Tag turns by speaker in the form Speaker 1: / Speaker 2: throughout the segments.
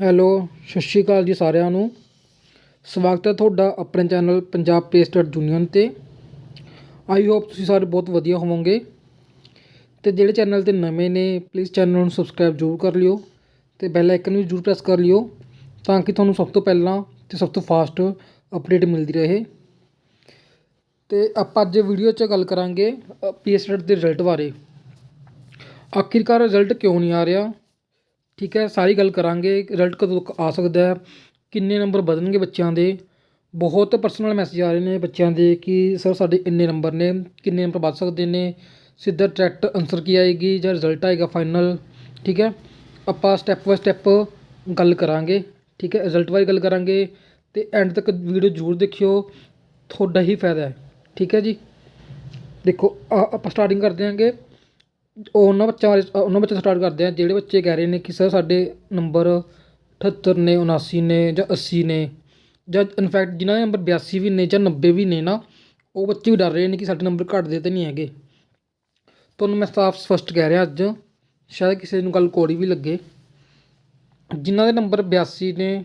Speaker 1: Hello, ਸਤਿ ਸ਼੍ਰੀ ਅਕਾਲ ਜੀ ਸਾਰਿਆਂ ਨੂੰ। ਸਵਾਗਤ ਹੈ ਤੁਹਾਡਾ ਆਪਣੇ ਚੈਨਲ ਪੰਜਾਬ ਪੇਸਟਡ ਯੂਨੀਅਨ 'ਤੇ। ਆਈ ਹੋਪ ਤੁਸੀਂ ਸਾਰੇ ਬਹੁਤ ਵਧੀਆ ਹੋਵੋਗੇ। ਅਤੇ ਜਿਹੜੇ ਚੈਨਲ 'ਤੇ ਨਵੇਂ ਨੇ ਪਲੀਜ਼ ਚੈਨਲ ਨੂੰ ਸਬਸਕ੍ਰਾਈਬ ਜ਼ਰੂਰ ਕਰ ਲਿਓ ਅਤੇ ਬੈਲ ਆਈਕਨ ਵੀ ਜ਼ਰੂਰ ਪ੍ਰੈਸ ਕਰ ਲਿਓ ਤਾਂ ਕਿ ਤੁਹਾਨੂੰ ਸਭ ਤੋਂ ਪਹਿਲਾਂ ਅਤੇ ਸਭ ਤੋਂ ਫਾਸਟ ਅਪਡੇਟ ਮਿਲਦੀ ਰਹੇ। ਅਤੇ ਆਪਾਂ ਅੱਜ ਵੀਡੀਓ 'ਚ ਗੱਲ ਕਰਾਂਗੇ ਪੀਐਸਟਡ ਦੇ ਰਿਜ਼ਲਟ ਬਾਰੇ। ਆਖਿਰਕਾਰ ਰਿਜ਼ਲਟ ਕਿਉਂ ਨਹੀਂ ਆ ਰਿਹਾ? ਠੀਕ ਹੈ, ਸਾਰੀ ਗੱਲ ਕਰਾਂਗੇ ਰਿਜ਼ਲਟ ਕਦੋਂ ਤੱਕ ਆ ਸਕਦਾ ਹੈ, ਕਿੰਨੇ ਨੰਬਰ ਵਧਣਗੇ ਬੱਚਿਆਂ ਦੇ। ਬਹੁਤ ਪਰਸਨਲ ਮੈਸੇਜ ਆ ਰਹੇ ਨੇ ਬੱਚਿਆਂ ਦੇ ਕਿ ਸਰ ਸਾਡੇ ਇੰਨੇ ਨੰਬਰ ਨੇ, ਕਿੰਨੇ ਨੰਬਰ ਵੱਧ ਸਕਦੇ ਨੇ, ਸਿੱਧਾ ਡਾਇਰੈਕਟ ਆਨਸਰ ਕੀ ਆਏਗੀ ਜਾਂ ਰਿਜ਼ਲਟ ਆਏਗਾ ਫਾਈਨਲ ਠੀਕ ਹੈ। ਆਪਾਂ ਸਟੈਪ ਬਾਏ ਸਟੈਪ ਗੱਲ ਕਰਾਂਗੇ, ਠੀਕ ਹੈ ਰਿਜ਼ਲਟ ਬਾਰੇ ਗੱਲ ਕਰਾਂਗੇ ਅਤੇ ਐਂਡ ਤੱਕ ਵੀਡੀਓ ਜ਼ਰੂਰ ਦੇਖਿਓ, ਤੁਹਾਡਾ ਹੀ ਫਾਇਦਾ ਹੈ, ਠੀਕ ਹੈ ਜੀ। ਦੇਖੋ ਆਪਾਂ ਸਟਾਰਟਿੰਗ ਕਰਦੇ ਹਾਂਗੇ ਉਹਨਾਂ ਬੱਚਿਆਂ ਬਾਰੇ ਉਹਨਾਂ ਬੱਚਿਆਂ ਬੱਚੇ ਸਟਾਰਟ ਕਰਦੇ ਹਾਂ ਜਿਹੜੇ ਬੱਚੇ ਕਹਿ ਰਹੇ ਨੇ ਕਿ ਸਰ ਸਾਡੇ ਨੰਬਰ 78 ਨੇ 79 ਨੇ ਜਾਂ 80 ਨੇ ਜਾਂ ਇਨਫੈਕਟ ਜਿਨ੍ਹਾਂ ਦੇ ਨੰਬਰ 82 ਵੀ ਨੇ ਜਾਂ 90 ਵੀ ਨੇ ਨਾ, ਉਹ ਬੱਚੇ ਵੀ ਡਰ ਰਹੇ ਨੇ ਕਿ ਸਾਡੇ ਨੰਬਰ ਘਟਦੇ ਤਾਂ ਨਹੀਂ ਹੈਗੇ। ਤੁਹਾਨੂੰ ਮੈਂ ਸਾਫ਼ ਸਪਸ਼ਟ ਕਹਿ ਰਿਹਾ ਅੱਜ, ਸ਼ਾਇਦ ਕਿਸੇ ਨੂੰ ਗੱਲ ਕੋੜੀ ਵੀ ਲੱਗੇ। ਜਿਨ੍ਹਾਂ ਦੇ ਨੰਬਰ 82 ਨੇ,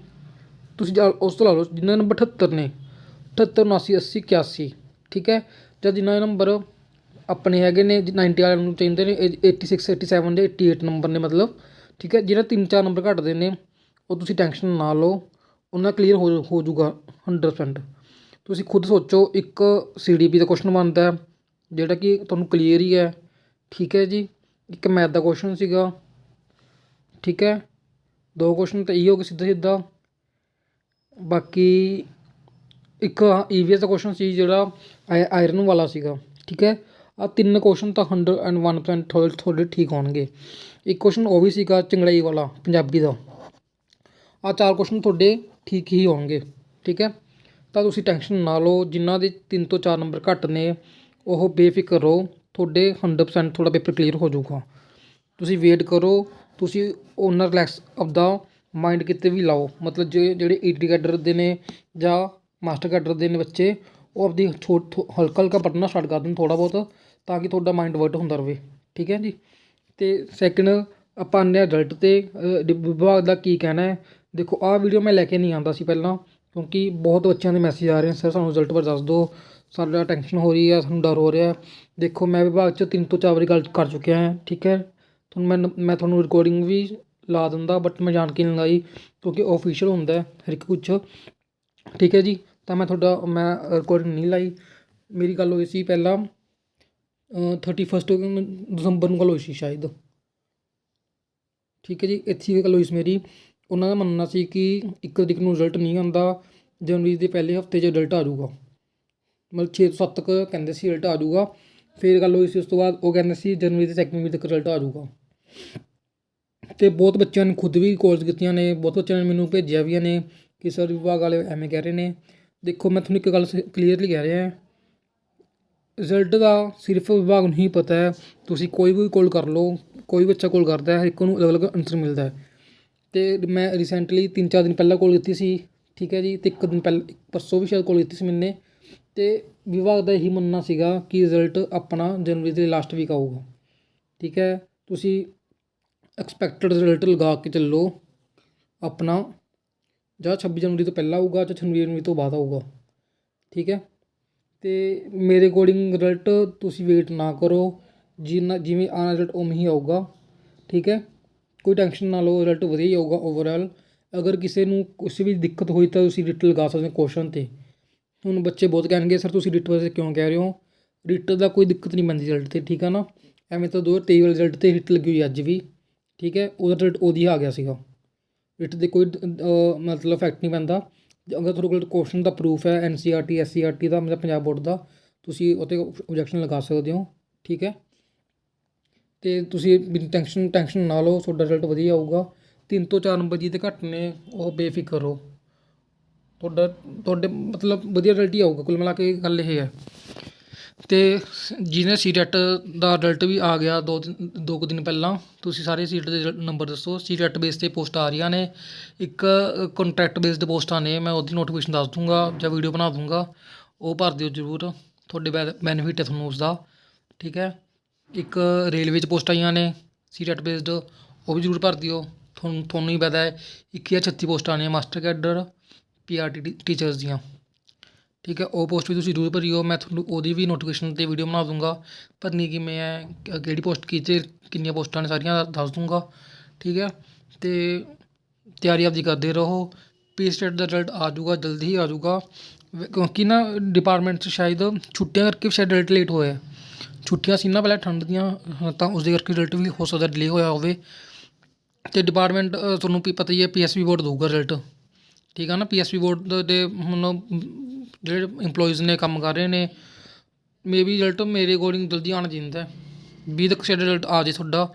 Speaker 1: ਤੁਸੀਂ ਉਸ ਤੋਂ ਲਾ ਲਓ, ਜਿਨ੍ਹਾਂ ਦੇ ਨੰਬਰ 78 ਨੇ 78 79 80 81 ਠੀਕ ਹੈ? ਜਾਂ ਜਿਨ੍ਹਾਂ ਦੇ ਨੰਬਰ ਆਪਣੇ ਹੈਗੇ ਨੇ 90 ਵਾਲਿਆਂ ਨੂੰ ਚਾਹੀਦੇ ਨੇ ਏਟੀ ਸਿਕਸ ਏਟੀ ਸੈਵਨ ਦੇ 88 ਨੰਬਰ ਨੇ ਮਤਲਬ, ਠੀਕ ਹੈ? ਜਿਹੜਾ ਤਿੰਨ ਚਾਰ ਨੰਬਰ ਘੱਟਦੇ ਨੇ, ਉਹ ਤੁਸੀਂ ਟੈਨਸ਼ਨ ਨਾ ਲਓ, ਉਹਨਾਂ ਕਲੀਅਰ ਹੋ ਹੋ ਜਾਊਗਾ 100% ਤੁਸੀਂ ਖੁਦ ਸੋਚੋ, ਇੱਕ ਸੀ ਡੀ ਪੀ ਦਾ ਕੁਐਸਚਨ ਬਣਦਾ ਜਿਹੜਾ ਕਿ ਤੁਹਾਨੂੰ ਕਲੀਅਰ ਹੀ ਹੈ, ਠੀਕ ਹੈ ਜੀ? ਇੱਕ ਮੈਥ ਦਾ ਕੁਐਸਚਨ ਸੀਗਾ, ਠੀਕ ਹੈ? ਦੋ ਕੁਐਸਚਨ ਤਾਂ ਇਹੀ ਹੋ ਗਏ ਸਿੱਧਾ ਸਿੱਧਾ ਬਾਕੀ ਇੱਕ ਈਵੀਐਸ ਦਾ ਕੁਐਸਚਨ ਸੀ, ਜਿਹੜਾ ਆਇ- ਆਇਰਨ ਵਾਲਾ ਸੀਗਾ, ਠੀਕ ਹੈ? ਆ ਤਿੰਨ ਕੁਐਸਚਨ ਤਾਂ 101% ਥੋੜ੍ਹੇ ਤੁਹਾਡੇ ਠੀਕ ਹੋਣਗੇ। ਇੱਕ ਕੁਐਸਚਨ ਉਹ ਵੀ ਸੀਗਾ ਚੰਗੜਾਈ ਵਾਲਾ, ਪੰਜਾਬੀ ਦਾ। ਆ ਚਾਰ ਕੁਐਸਚਨ ਤੁਹਾਡੇ ਠੀਕ ਹੀ ਹੋਣਗੇ, ਠੀਕ ਹੈ? ਤਾਂ ਤੁਸੀਂ ਟੈਨਸ਼ਨ ਨਾ ਲਓ, ਜਿਨ੍ਹਾਂ ਦੇ ਤਿੰਨ ਤੋਂ ਚਾਰ ਨੰਬਰ ਘੱਟ ਨੇ, ਉਹ ਬੇਫਿਕਰ ਰਹੋ, ਤੁਹਾਡੇ 100% ਤੁਹਾਡਾ ਪੇਪਰ ਕਲੀਅਰ ਹੋ ਜਾਊਗਾ। ਤੁਸੀਂ ਵੇਟ ਕਰੋ, ਤੁਸੀਂ ਉਹਨਾਂ ਰਿਲੈਕਸ ਆਪਦਾ ਮਾਈਂਡ ਕਿਤੇ ਵੀ ਲਾਓ। ਮਤਲਬ ਜੇ ਜਿਹੜੇ ਈਟੀ ਕੈਡਰ ਦੇ ਨੇ ਜਾਂ ਮਾਸਟਰ ਕੈਡਰ ਦੇ ਨੇ ਬੱਚੇ, ਉਹ ਆਪਦੀ ਛੋ ਥੋ- ਹਲਕਾ ਹਲਕਾ ਪੜ੍ਹਨਾ ਸਟਾਰਟ ਕਰ ਦੇਣ ਥੋੜ੍ਹਾ ਬਹੁਤ। ਤਾਂ ਕਿ ਤੁਹਾਡਾ ਮਾਈਂਡ ਡਿਵਰਟ ਹੁੰਦਾ ਰਹੇ ਠੀਕ ਹੈ ਜੀ? ਅਤੇ ਸੈਕਿੰਡ ਆਪਾਂ ਆਉਂਦੇ ਹਾਂ ਰਿਜ਼ਲਟ 'ਤੇ ਡਿ- ਵਿਭਾਗ ਦਾ ਕੀ ਕਹਿਣਾ ਹੈ? ਦੇਖੋ, ਆਹ ਵੀਡੀਓ ਮੈਂ ਲੈ ਕੇ ਨਹੀਂ ਆਉਂਦਾ ਸੀ ਪਹਿਲਾਂ, ਕਿਉਂਕਿ ਬਹੁਤ ਬੱਚਿਆਂ ਦੇ ਮੈਸੇਜ ਆ ਰਹੇ ਨੇ ਸਰ ਸਾਨੂੰ ਰਿਜ਼ਲਟ ਬਾਰੇ ਦੱਸ ਦਿਓ, ਸਾਡਾ ਟੈਨਸ਼ਨ ਹੋ ਰਹੀ ਹੈ ਸਾਨੂੰ ਡਰ ਹੋ ਰਿਹਾ ਦੇਖੋ, ਮੈਂ ਵਿਭਾਗ 'ਚ ਤਿੰਨ ਤੋਂ ਚਾਰ ਵਾਰੀ ਗੱਲ ਕਰ ਚੁੱਕਿਆ ਹਾਂ, ਠੀਕ ਹੈ? ਤੁਹਾਨੂੰ ਮੈਂ ਮੈਂ ਤੁਹਾਨੂੰ ਰਿਕਾਰਡਿੰਗ ਵੀ ਲਾ ਦਿੰਦਾ ਬਟ ਮੈਂ ਜਾਣ ਕੇ ਨਹੀਂ ਲਾਈ, ਕਿਉਂਕਿ ਆਫੀਸ਼ੀਅਲ ਹੁੰਦਾ ਹਰ ਇੱਕ ਕੁਛ। ਠੀਕ ਹੈ ਜੀ? ਤਾਂ ਮੈਂ ਤੁਹਾਡਾ, ਮੈਂ ਰਿਕਾਰਡਿੰਗ ਨਹੀਂ ਲਾਈ। ਮੇਰੀ ਗੱਲ ਹੋਈ ਸੀ ਪਹਿਲਾਂ ਥਰਟੀ ਫਸਟ ਦਸੰਬਰ ਨੂੰ ਗੱਲ ਹੋਈ ਸੀ ਸ਼ਾਇਦ। ਠੀਕ ਹੈ ਜੀ, ਇੱਥੇ ਗੱਲ ਹੋਈ ਸੀ ਮੇਰੀ। ਉਹਨਾਂ ਦਾ ਮੰਨਣਾ ਸੀ ਕਿ ਇੱਕ ਤਰੀਕ ਨੂੰ ਰਿਜ਼ਲਟ ਨਹੀਂ ਆਉਂਦਾ, ਜਨਵਰੀ ਦੇ ਪਹਿਲੇ ਹਫ਼ਤੇ 'ਚ ਰਿਜ਼ਲਟ ਆ ਜਾਊਗਾ। ਮਤਲਬ ਛੇ ਤੋਂ ਸੱਤ ਤੱਕ ਕਹਿੰਦੇ ਸੀ ਰਿਜ਼ਲਟ ਆ ਜਾਊਗਾ। ਫਿਰ ਗੱਲ ਹੋਈ ਸੀ ਉਸ ਤੋਂ ਬਾਅਦ, ਉਹ ਕਹਿੰਦੇ ਸੀ ਜਨਵਰੀ ਦੇ ਸੈਕਿੰਡ ਵੀਕ ਤੱਕ ਰਿਜ਼ਲਟ ਆ ਜਾਊਗਾ। ਅਤੇ ਬਹੁਤ ਬੱਚਿਆਂ ਨੇ ਖੁਦ ਵੀ ਕੋਰਸ ਕੀਤੀਆਂ ਨੇ, ਬਹੁਤ ਬੱਚਿਆਂ ਨੇ ਮੈਨੂੰ ਭੇਜਿਆ ਵੀ ਨੇ ਕਿ ਸਰ, ਵਿਭਾਗ ਵਾਲੇ ਐਵੇਂ ਕਹਿ ਰਹੇ ਨੇ। ਦੇਖੋ, ਮੈਂ ਤੁਹਾਨੂੰ ਇੱਕ ਗੱਲ ਕਲੀਅਰਲੀ ਕਹਿ ਰਿਹਾ ਰਿਜ਼ਲਟ ਦਾ ਸਿਰਫ ਵਿਭਾਗ ਨੂੰ ਹੀ ਪਤਾ ਹੈ। ਤੁਸੀਂ ਕੋਈ ਵੀ ਕੋਲ ਕਰ ਲਓ, ਕੋਈ ਬੱਚਾ ਕੋਲ ਕਰਦਾ ਹੈ, ਇੱਕ ਨੂੰ ਅਲੱਗ ਅਲੱਗ ਆਨਸਰ ਮਿਲਦਾ ਹੈ। ਅਤੇ ਮੈਂ ਰੀਸੈਂਟਲੀ ਤਿੰਨ ਚਾਰ ਦਿਨ ਪਹਿਲਾਂ ਕੋਲ ਕੀਤੀ ਸੀ, ਠੀਕ ਹੈ ਜੀ ਅਤੇ ਇੱਕ ਦਿਨ ਪਹਿਲਾਂ ਪਰਸੋਂ ਵੀ ਸ਼ਾਇਦ ਕੋਲ ਕੀਤੀ ਸੀ ਮੈਨੇ। ਅਤੇ ਵਿਭਾਗ ਦਾ ਇਹੀ ਮੰਨਣਾ ਸੀਗਾ ਕਿ ਰਿਜ਼ਲਟ ਆਪਣਾ ਜਨਵਰੀ ਦੇ ਲਾਸਟ ਵੀਕ ਆਊਗਾ। ਠੀਕ ਹੈ, ਤੁਸੀਂ ਐਕਸਪੈਕਟਡ ਰਿਜ਼ਲਟ ਲਗਾ ਕੇ ਚੱਲੋ, ਆਪਣਾ। ਜਾਂ 26 ਜਨਵਰੀ ਤੋਂ ਪਹਿਲਾਂ ਆਊਗਾ ਜਾਂ 26 ਜਨਵਰੀ ਤੋਂ ਬਾਅਦ ਆਊਗਾ। ਠੀਕ ਹੈ ਅਤੇ ਮੇਰੇ ਅਕੋਰਡਿੰਗ ਰਿਜ਼ਲਟ ਤੁਸੀਂ ਵੇਟ ਨਾ ਕਰੋ। ਜਿੰਨਾ, ਜਿਵੇਂ ਆਉਣਾ ਰਿਜ਼ਲਟ ਉਵੇਂ ਹੀ ਆਊਗਾ। ਠੀਕ ਹੈ? ਕੋਈ ਟੈਨਸ਼ਨ ਨਾ ਲਓ ਰਿਜ਼ਲਟ ਵਧੀਆ ਹੀ ਆਊਗਾ ਓਵਰਆਲ ਅਗਰ ਕਿਸੇ ਨੂੰ ਕੁਛ ਵੀ ਦਿੱਕਤ ਹੋਈ ਤਾਂ ਤੁਸੀਂ ਰਿਟ ਲਗਾ ਸਕਦੇ ਹੋ ਕੁਐਸਚਨ 'ਤੇ। ਹੁਣ ਬੱਚੇ ਬਹੁਤ ਕਹਿਣਗੇ, ਸਰ, ਤੁਸੀਂ ਰਿਟ ਵਾਸਤੇ ਕਿਉਂ ਕਹਿ ਰਹੇ ਹੋ? ਰਿਟ ਦਾ ਕੋਈ ਦਿੱਕਤ ਨਹੀਂ ਪੈਂਦੀ ਰਿਜ਼ਲਟ 'ਤੇ, ਠੀਕ ਆ ਨਾ? ਐਵੇਂ ਤਾਂ 2023 ਵਾਲੇ ਰਿਜ਼ਲਟ 'ਤੇ ਹਿੱਟ ਲੱਗੀ ਹੋਈ ਅੱਜ ਵੀ। ਠੀਕ ਹੈ? ਉਹਦਾ ਰਿਜ਼ਲਟ ਉਹਦੀ ਆ ਗਿਆ ਸੀਗਾ। ਰਿਟ ਦੇ ਕੋਈ ਮਤਲਬ ਇਫੈਕਟ ਨਹੀਂ ਪੈਂਦਾ। ਅਗਰ ਤੁਹਾਡੇ ਕੋਲ ਕੁਐਸਚਨ ਦਾ ਪ੍ਰੂਫ ਹੈ N C R T S C R T ਦਾ ਮਤਲਬ ਪੰਜਾਬ ਬੋਰਡ ਦਾ, ਤੁਸੀਂ ਉਹ 'ਤੇ ਓਬਜੈਕਸ਼ਨ ਲਗਾ ਸਕਦੇ ਹੋ, ਠੀਕ ਹੈ? ਅਤੇ ਤੁਸੀਂ ਬਿਨ ਟੈਨਸ਼ਨ ਟੈਨਸ਼ਨ ਨਾ ਲਓ, ਤੁਹਾਡਾ ਰਿਜ਼ਲਟ ਵਧੀਆ ਆਊਗਾ। ਤਿੰਨ ਤੋਂ ਚਾਰ ਨੰਬਰ ਜਿਹਦੇ ਘੱਟ ਨੇ, ਉਹ ਬੇਫਿਕਰ ਰਹੋ। ਤੁਹਾਡਾ, ਤੁਹਾਡੇ ਮਤਲਬ ਵਧੀਆ ਰਿਜ਼ਲਟ ਹੀ ਆਊਗਾ, ਕੁੱਲ ਮਿਲਾ ਕੇ ਗੱਲ ਇਹ ਹੈ। ਅਤੇ ਜਿਹਨੇ ਸੀ ਟੈਟ ਦਾ ਰਿਜ਼ਲਟ ਵੀ ਆ ਗਿਆ ਦੋ ਦਿਨ, ਦੋ ਕੁ ਦਿਨ ਪਹਿਲਾਂ, ਤੁਸੀਂ ਸਾਰੇ ਸੀਟ ਦੇ ਨੰਬਰ ਦੱਸੋ। ਸੀ ਟੈਟ ਬੇਸ 'ਤੇ ਪੋਸਟਾਂ ਆ ਰਹੀਆਂ ਨੇ। ਇੱਕ ਕੰਟਰੈਕਟ ਬੇਸਡ ਪੋਸਟਾਂ ਨੇ, ਮੈਂ ਉਹਦੀ ਨੋਟੀਫਿਕੇਸ਼ਨ ਦੱਸ ਦੂੰਗਾ ਜਾਂ ਵੀਡੀਓ ਬਣਾ ਦੂੰਗਾ। ਉਹ ਭਰ ਦਿਓ ਜ਼ਰੂਰ। ਤੁਹਾਡੇ ਬੈਨੀਫਿਟ ਹੈ ਤੁਹਾਨੂੰ ਉਸਦਾ। ਠੀਕ ਹੈ? ਇੱਕ ਰੇਲਵੇ 'ਚ ਪੋਸਟ ਆਈਆਂ ਨੇ ਸੀ ਟੈਟ ਬੇਸਡ ਉਹ ਵੀ ਜ਼ਰੂਰ ਭਰ ਦਿਓ। ਤੁਹਾਨੂੰ ਤੁਹਾਨੂੰ ਹੀ ਪਤਾ ਹੈ, ਇੱਕ ਜਾਂ ਛੱਤੀ ਪੋਸਟਾਂ ਨੇ master cadre P R teachers ਦੀਆਂ। ਠੀਕ ਹੈ ਉਹ ਪੋਸਟ ਵੀ ਤੁਸੀਂ ਜ਼ਰੂਰ ਭਰੀਓ ਮੈਂ ਤੁਹਾਨੂੰ ਉਹਦੀ ਵੀ ਨੋਟੀਫਿਕੇਸ਼ਨ 'ਤੇ ਵੀਡੀਓ ਬਣਾ ਦੂੰਗਾ। ਭਰਨੀ ਕਿਵੇਂ ਹੈ ਕਿਹੜੀ ਪੋਸਟ ਕੀ ਕਿੰਨੀਆਂ ਪੋਸਟਾਂ ਨੇ ਸਾਰੀਆਂ ਦੱਸ ਦੂੰਗਾ। ਠੀਕ ਹੈ ਅਤੇ ਤਿਆਰੀ ਆਪਦੀ ਕਰਦੇ ਰਹੋ। ਪੀ ਸਟੇਟ ਦਾ ਰਿਜ਼ਲਟ ਆ ਜਾਊਗਾ ਜਲਦੀ ਹੀ ਆ ਜਾਊਗਾ। ਕਿਉਂਕਿ ਨਾ ਡਿਪਾਰਟਮੈਂਟ 'ਚ ਸ਼ਾਇਦ ਛੁੱਟੀਆਂ ਕਰਕੇ ਸ਼ਾਇਦ ਰਿਜ਼ਲਟ ਲੇਟ ਹੋਇਆ ਛੁੱਟੀਆਂ ਸੀ ਨਾ ਪਹਿਲਾਂ ਠੰਡ ਦੀਆਂ ਅ, ਤਾਂ ਉਸਦੇ ਕਰਕੇ ਰਿਜ਼ਲਟ ਵੀ ਹੋ ਸਕਦਾ ਡਿਲੇ ਹੋਇਆ ਹੋਵੇ। ਅਤੇ ਡਿਪਾਰਟਮੈਂਟ ਤੁਹਾਨੂੰ ਪਤਾ ਹੀ ਹੈ ਪੀ ਐਸ ਬੀ ਬੋਰਡ ਦਊਗਾ ਰਿਜ਼ਲਟ ਠੀਕ ਆ ਨਾ ਪੀ ਐਸ ਬੀ ਬੋਰਡ ਦੇ ਹੁਣ ਜਿਹੜੇ EMPLOYEES ਨੇ ਕੰਮ ਕਰ ਰਹੇ ਨੇ ਮੇ ਬੀ ਰਿਜ਼ਲਟ ਮੇਰੇ ਅਕੋਰਡਿੰਗ ਜਲਦੀ ਆਉਣਾ ਚਾਹੀਦਾ ਵੀਹ ਤੱਕ ਸ਼ਾਇਦ ਰਿਜ਼ਲਟ ਆ ਜੇ ਤੁਹਾਡਾ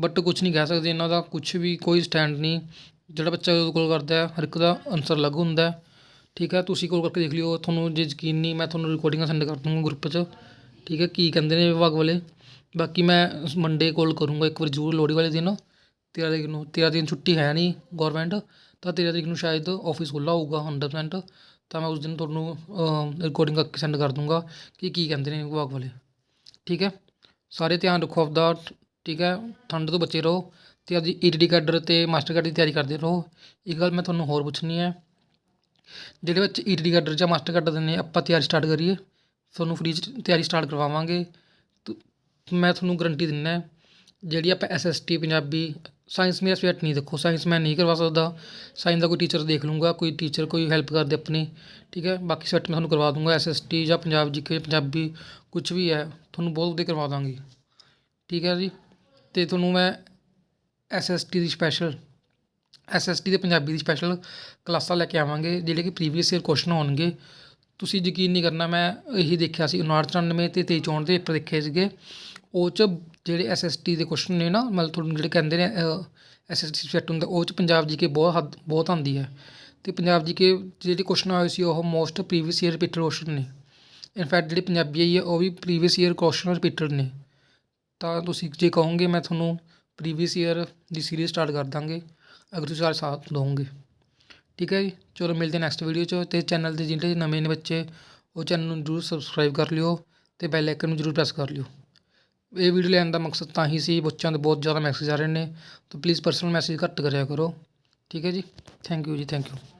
Speaker 1: ਬਟ ਕੁਝ ਨਹੀਂ ਕਹਿ ਸਕਦੇ ਇਹਨਾਂ ਦਾ ਕੁਝ ਵੀ ਕੋਈ ਸਟੈਂਡ ਨਹੀਂ। ਜਿਹੜਾ ਬੱਚਾ ਉਹਦੇ ਕੋਲ ਕਰਦਾ ਹਰ ਇੱਕ ਦਾ ਆਨਸਰ ਅਲੱਗ ਹੁੰਦਾ ਠੀਕ ਹੈ, ਤੁਸੀਂ ਕੋਲ ਕਰਕੇ ਦੇਖ ਲਿਓ, ਤੁਹਾਨੂੰ ਜੇ ਯਕੀਨ ਨਹੀਂ, ਮੈਂ ਤੁਹਾਨੂੰ ਰਿਕਾਰਡਿੰਗਾਂ ਸੈਂਡ ਕਰ ਦੂੰਗਾ ਗਰੁੱਪ 'ਚ। ਠੀਕ ਹੈ, ਕੀ ਕਹਿੰਦੇ ਨੇ ਵਿਭਾਗ ਵਾਲੇ। ਬਾਕੀ ਮੈਂ ਮੰਡੇ ਕੋਲ ਕਰੂੰਗਾ, ਇੱਕ ਵਾਰ ਜ਼ਰੂਰ ਲੋਹੜੀ ਵਾਲੇ ਦਿਨ। ਤੇਰ੍ਹਾਂ ਤਰੀਕ ਨੂੰ ਤੇਰ੍ਹਾਂ ਦਿਨ ਛੁੱਟੀ ਹੈ ਨਹੀਂ ਗੌਰਮੈਂਟ ਤਾਂ ਤੇਰ੍ਹਾਂ ਤਰੀਕ ਨੂੰ ਸ਼ਾਇਦ ਆਫਿਸ ਖੁੱਲ੍ਹਾ ਹੋਊਗਾ 100% ਤਾਂ ਮੈਂ ਉਸ ਦਿਨ ਤੁਹਾਨੂੰ ਰਿਕਾਰਡਿੰਗ ਕਰਕੇ ਸੈਂਡ ਕਰ ਦੂੰਗਾ ਕਿ ਕੀ ਕਹਿੰਦੇ ਨੇ ਵਿਭਾਗ ਵਾਲੇ। ਠੀਕ ਹੈ? ਸਾਰੇ ਧਿਆਨ ਰੱਖੋ ਆਪਦਾ, ਠੀਕ ਹੈ? ਠੰਡ ਤੋਂ ਬਚੇ ਰਹੋ ਅਤੇ ਆਪਦੀ ਈ ਟੀ ਡੀ ਕੈਡਰ ਅਤੇ ਮਾਸਟਰ ਕਾਰਡ ਦੀ ਤਿਆਰੀ ਕਰਦੇ ਰਹੋ। ਇੱਕ ਗੱਲ ਮੈਂ ਤੁਹਾਨੂੰ ਹੋਰ ਪੁੱਛਣੀ ਹੈ, ਜਿਹੜੇ ਬੱਚੇ ਈ ਟੀ ਡੀ ਕੈਡਰ ਜਾਂ ਮਾਸਟਰ ਕਾਰਡ ਦੇ ਨੇ, ਆਪਾਂ ਤਿਆਰੀ ਸਟਾਰਟ ਕਰੀਏ। ਤੁਹਾਨੂੰ ਫ੍ਰੀ 'ਚ ਤਿਆਰੀ ਸਟਾਰਟ ਕਰਵਾਵਾਂਗੇ। ਤ- ਮੈਂ ਤੁਹਾਨੂੰ ਗਰੰਟੀ ਦਿੰਦਾ ਜਿਹੜੀ ਆਪਾਂ S S T Punjabi science ਮੇਰਾ ਸਬਜੈਕਟ ਨਹੀਂ ਦੇਖੋ ਸਾਇੰਸ ਮੈਂ ਨਹੀਂ ਕਰਵਾ ਸਕਦਾ। ਸਾਇੰਸ ਦਾ ਕੋਈ ਟੀਚਰ ਦੇਖ ਲੂੰਗਾ ਕੋਈ ਟੀਚਰ ਕੋਈ ਹੈਲਪ ਕਰਦੇ ਆਪਣੀ, ਠੀਕ ਹੈ? ਬਾਕੀ ਸਬਜੈਕਟ ਮੈਂ ਤੁਹਾਨੂੰ ਕਰਵਾ ਦੂੰਗਾ ਐਸ ਐਸ ਟੀ ਜਾਂ ਪੰਜਾਬ ਜੀ ਪੰਜਾਬੀ ਕੁਝ ਵੀ ਹੈ, ਤੁਹਾਨੂੰ ਬਹੁਤ ਵਧੀਆ ਕਰਵਾ ਦਾਂਗੀ। ਠੀਕ ਹੈ ਜੀ? ਅਤੇ ਤੁਹਾਨੂੰ ਮੈਂ ਐਸ ਐਸ ਟੀ ਦੀ ਸਪੈਸ਼ਲ ਐਸ ਐਸ ਟੀ ਦੇ ਪੰਜਾਬੀ ਦੀ ਸਪੈਸ਼ਲ ਕਲਾਸਾਂ ਲੈ ਕੇ ਆਵਾਂਗੇ, ਜਿਹੜੇ ਕਿ ਪ੍ਰੀਵੀਅਸ ਈਅਰ ਕੁਐਸਚਨ ਹੋਣਗੇ। ਤੁਸੀਂ ਯਕੀਨ ਨਹੀਂ ਕਰਨਾ, ਮੈਂ ਇਹੀ ਦੇਖਿਆ ਸੀ 59 ਤੇ 23 ਚੋਣ ਦੇ ਪੇਪਰ ਦੇਖੇ ਸੀਗੇ। ਉਹ 'ਚ ਜਿਹੜੇ ਐਸ ਐਸ ਟੀ ਦੇ ਕੁਐਸਚਨ ਨੇ ਨਾ, ਮਤਲਬ ਤੁਹਾਨੂੰ ਜਿਹੜੇ ਕਹਿੰਦੇ ਨੇ ਐਸ ਐਸ ਟੀ ਸਬਜੈਕਟ ਹੁੰਦਾ, ਉਹ 'ਚ ਪੰਜਾਬ ਜੀ ਕੇ ਬਹੁਤ ਹੱਦ, ਬਹੁਤ ਆਉਂਦੀ ਹੈ। ਅਤੇ ਪੰਜਾਬ ਜੀ ਕੇ ਜਿਹੜੇ ਕੁਐਸਚਨ ਆਏ ਸੀ, ਉਹ most previous year repeated question ਨੇ। ਇਨਫੈਕਟ ਜਿਹੜੇ ਪੰਜਾਬੀ ਆਈ ਹੈ, ਉਹ ਵੀ ਪ੍ਰੀਵੀਅਸ ਈਅਰ ਕੁਐਸਚਨ ਰਿਪੀਟਡ ਨੇ। ਤਾਂ ਤੁਸੀਂ ਜੇ ਕਹੋਗੇ, ਮੈਂ ਤੁਹਾਨੂੰ ਪ੍ਰੀਵੀਅਸ ਈਅਰ ਦੀ ਸੀਰੀਜ਼ ਸਟਾਰਟ ਕਰ ਦਾਂਗੇ, ਅਗਰ ਤੁਸੀਂ ਸਾਡਾ ਸਾਥ ਦਿਓਗੇ ਠੀਕ ਹੈ ਜੀ? ਚਲੋ, ਮਿਲਦੇ ਨੈਕਸਟ ਵੀਡੀਓ 'ਚ ਅਤੇ ਚੈਨਲ ਦੇ ਜਿਹੜੇ ਨਵੇਂ ਨੇ ਬੱਚੇ, ਉਹ ਚੈਨਲ ਨੂੰ ਜ਼ਰੂਰ ਸਬਸਕ੍ਰਾਈਬ ਕਰ ਲਿਓ ਅਤੇ ਬੈਲ ਆਈਕਨ ਨੂੰ ਜ਼ਰੂਰ ਪ੍ਰੈਸ ਕਰ ਲਿਓ। ਇਹ ਵੀਡੀਓ ਲੈਣ ਦਾ ਮਕਸਦ ਤਾਂ ਹੀ ਸੀ, ਬੱਚਿਆਂ ਦੇ ਬਹੁਤ ਜ਼ਿਆਦਾ ਮੈਸੇਜ ਆ ਰਹੇ ਨੇ। ਤਾਂ ਪਲੀਜ਼ ਪਰਸਨਲ ਮੈਸੇਜ ਘੱਟ ਕਰਿਆ ਕਰੋ। ਠੀਕ ਹੈ ਜੀ? ਥੈਂਕ ਯੂ ਜੀ ਥੈਂਕ ਯੂ